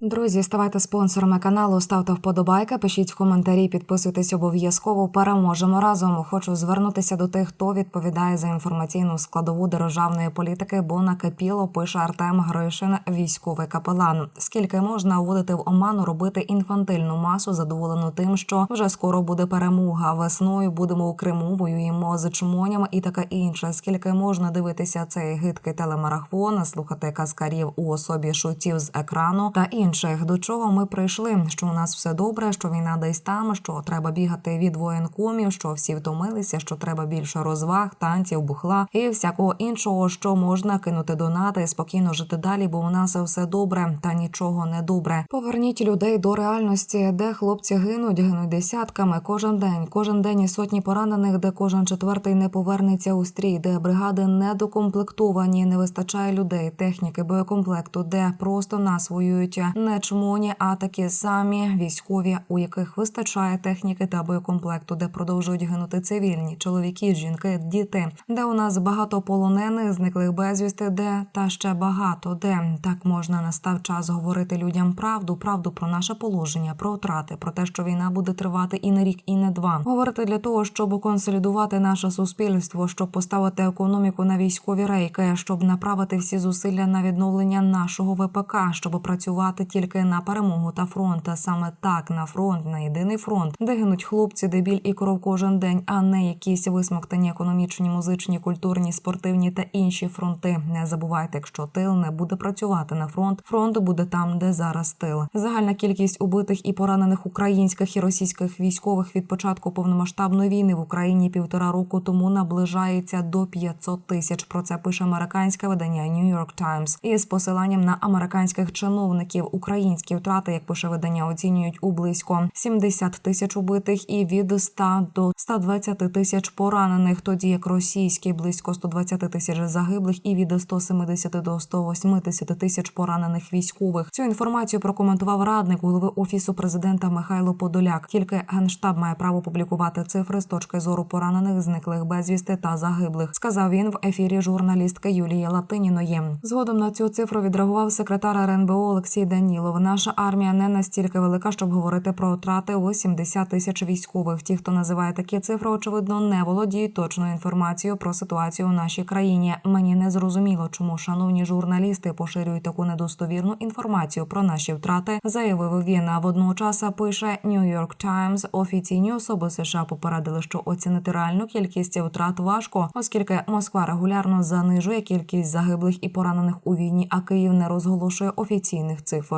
Друзі, ставайте спонсорами каналу, ставте вподобайки, пишіть в коментарі, підписуйтесь обов'язково. Переможемо разом. Хочу звернутися до тих, хто відповідає за інформаційну складову державної політики, бо накипіло, пише Артем Гришин, військовий капелан. Скільки можна вводити в оману, робити інфантильну масу, задоволену тим, що вже скоро буде перемога. Весною будемо у Криму, воюємо з чмонями і таке інше. Скільки можна дивитися цей гидкий телемарафон, слухати казкарів у особі шутів з екрану та інших. До чого ми прийшли? Що у нас все добре, що війна десь там, що треба бігати від воєнкомів, що всі втомилися, що треба більше розваг, танців, бухла і всякого іншого, що можна кинути донати, спокійно жити далі, бо у нас все добре, та нічого не добре. Поверніть людей до реальності, де хлопці гинуть, гинуть десятками кожен день, кожен день і сотні поранених, де кожен четвертий не повернеться у стрій, де бригади недокомплектовані, не вистачає людей, техніки, боєкомплекту, де просто нас воюють не чмоні, а такі самі військові, у яких вистачає техніки та боєкомплекту, де продовжують гинути цивільні чоловіки, жінки, діти, де у нас багато полонених, зниклих безвісти, де та ще багато де так можна настав час говорити людям правду, правду про наше положення, про втрати, про те, що війна буде тривати і не рік, і не два. Говорити для того, щоб консолідувати наше суспільство, щоб поставити економіку на військові рейки, щоб направити всі зусилля на відновлення нашого ВПК, щоб працювати тільки на перемогу та фронт, а саме так на фронт, на єдиний фронт, де гинуть хлопці, де біль і кров кожен день, а не якісь висмоктані економічні, музичні, культурні, спортивні та інші фронти. Не забувайте, якщо тил не буде працювати на фронт, фронт буде там, де зараз тил. Загальна кількість убитих і поранених українських і російських військових від початку повномасштабної війни в Україні півтора року тому наближається до 500 тисяч. Про це пише американське видання New York Times із посиланням на американських чиновників. Українські втрати, як пише видання, оцінюють у близько 70 тисяч убитих і від 100 до 120 тисяч поранених. Тоді як російські близько 120 тисяч загиблих і від 170 до 180 тисяч поранених військових. Цю інформацію прокоментував радник голови офісу президента Михайло Подоляк. Тільки генштаб має право публікувати цифри з точки зору поранених, зниклих безвісти та загиблих. Сказав він в ефірі журналістки Юлії Латиніної. Згодом на цю цифру відреагував секретар РНБО Олексій Данілов. Наша армія не настільки велика, щоб говорити про втрати у 70 тисяч військових. Ті, хто називає такі цифри, очевидно, не володіють точною інформацією про ситуацію у нашій країні. Мені не зрозуміло, чому шановні журналісти поширюють таку недостовірну інформацію про наші втрати. Заявив він. Водночас пише New York Times. Офіційні особи США попередили, що оцінити реальну кількість втрат важко, оскільки Москва регулярно занижує кількість загиблих і поранених у війні, а Київ не розголошує офіційних цифр.